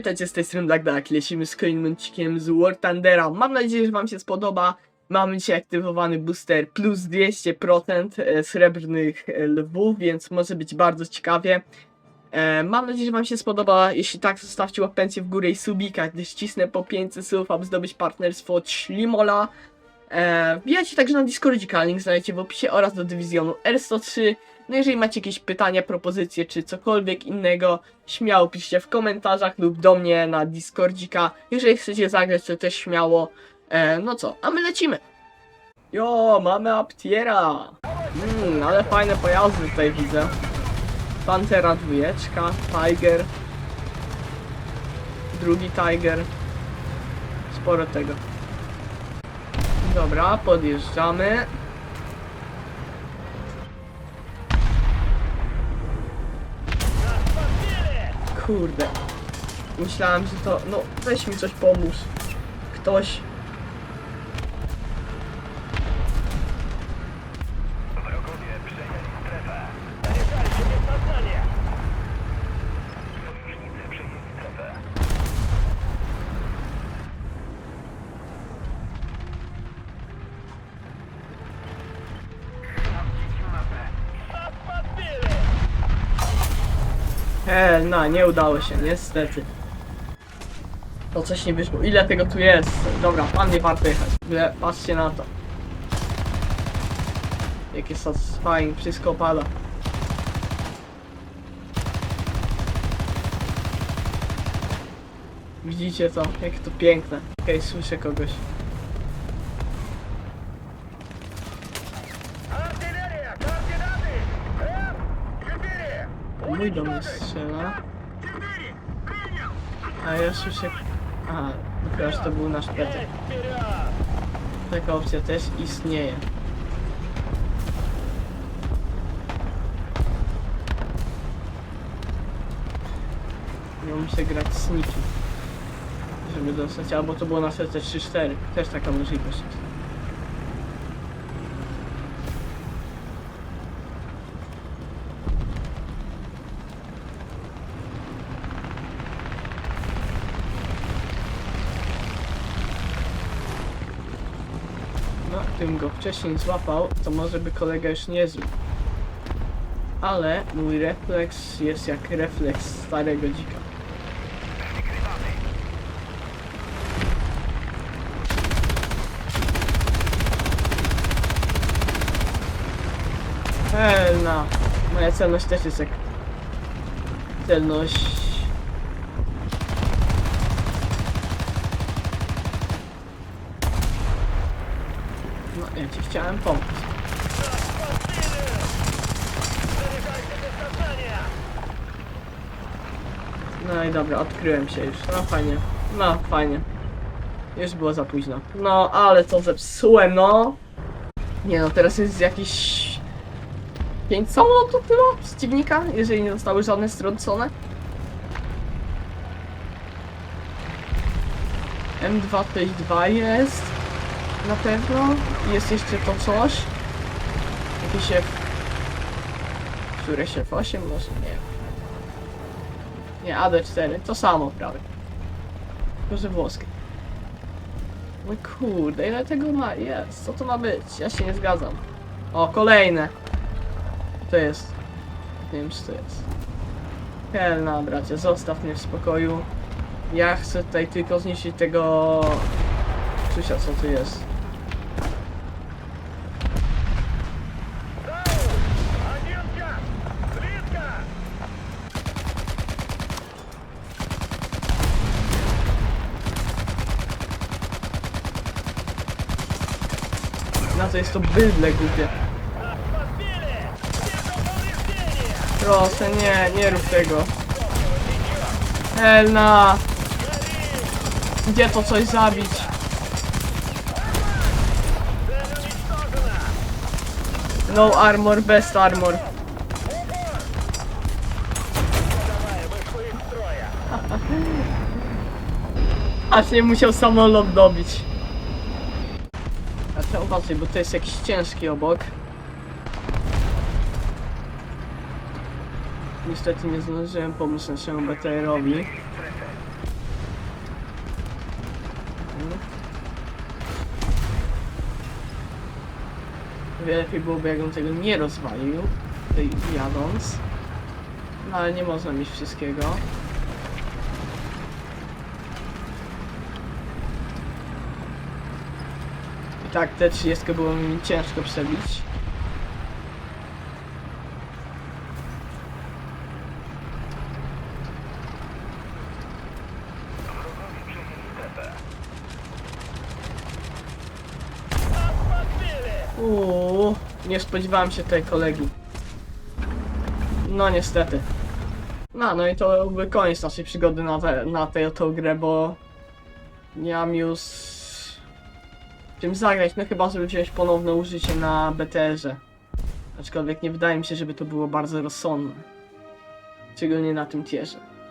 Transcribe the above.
Cześć, z tej strony Black lecimy z Coinmuncikiem z War Thundera. Mam nadzieję, że wam się spodoba. Mamy dzisiaj aktywowany booster plus 200% e, srebrnych e, lwów, więc może być bardzo ciekawie. E, mam nadzieję, że wam się spodoba. Jeśli tak, zostawcie łapencję w górę i subika, gdyż cisnę po 500 słów, aby zdobyć partnerstwo od Ślimola. Wbijajcie także na Discordzika, link znajdziecie w opisie oraz do dywizjonu R103. No jeżeli macie jakieś pytania, propozycje czy cokolwiek innego, śmiało piszcie w komentarzach lub do mnie na Discordzika. Jeżeli chcecie zagrać, to też śmiało. E, no co, a my lecimy. Jo, mamy Aptiera. Mm, ale fajne pojazdy tutaj widzę. Pantera dwójeczka, Tiger. Drugi Tiger. Sporo tego. Dobra, podjeżdżamy. Kurde. Myślałem, że to... No, weź mi coś pomóż. Ktoś. He, no, nie udało się, niestety. To coś nie wyszło. Ile tego tu jest? Dobra, pan nie warto jechać. W patrzcie na to. Jakie satisfying, wszystko opada. Widzicie to? Jakie to piękne. Okej, słyszę kogoś. mój do mnie strzela. A ja słyszę... A, chyba, to był nasz Petek. Taka opcja też istnieje. Ja muszę grać sniki, żeby dostać, albo to było na serce 3-4, też taka możliwość jest. Gdybym go wcześniej złapał, to może by kolega już nie zły. Ale mój refleks jest jak refleks starego dzika. Celna. Moja celność też jest jak... Celność... Właśnie ci chciałem pomóc. No i dobra, odkryłem się już. No fajnie. No fajnie. Już było za późno. No ale to zepsułem, no. Nie no, teraz jest jakiś... Pięć samolotów chyba przeciwnika, jeżeli nie zostały żadne strącone. M2 T2 jest. Na pewno. Jest jeszcze to coś. Jakiś F... Które się 8 może? Nie. Nie, AD4, to samo prawie. Tylko, że włoskie. No kurde, ile tego ma? Jest, co to ma być? Ja się nie zgadzam. O, kolejne. To jest. Nie wiem, czy to jest. Helna, bracie, zostaw mnie w spokoju. Ja chcę tutaj tylko zniszczyć tego... Krzysia, co tu jest. na co jest to bydle głupie. Proszę, nie, nie rób tego. Elna! Gdzie to coś zabić? No armor, best armor. Aż nie musiał samolot dobić uważaj, bo to jest jakiś ciężki obok. Niestety nie zdążyłem pomóc naszemu BTR-owi. Wiele lepiej byłoby, jakbym tego nie rozwalił, jadąc. No ale nie można mieć wszystkiego. Tak, te 30 było mi ciężko przebić. Uuu, nie spodziewałem się tej kolegi. No niestety. No, no i to byłby koniec naszej przygody na, te, na tę tą grę, bo nie mam już czym zagrać, no chyba żeby wziąć ponowne użycie na BTR-ze. Aczkolwiek nie wydaje mi się, żeby to było bardzo rozsądne. Szczególnie na tym tierze.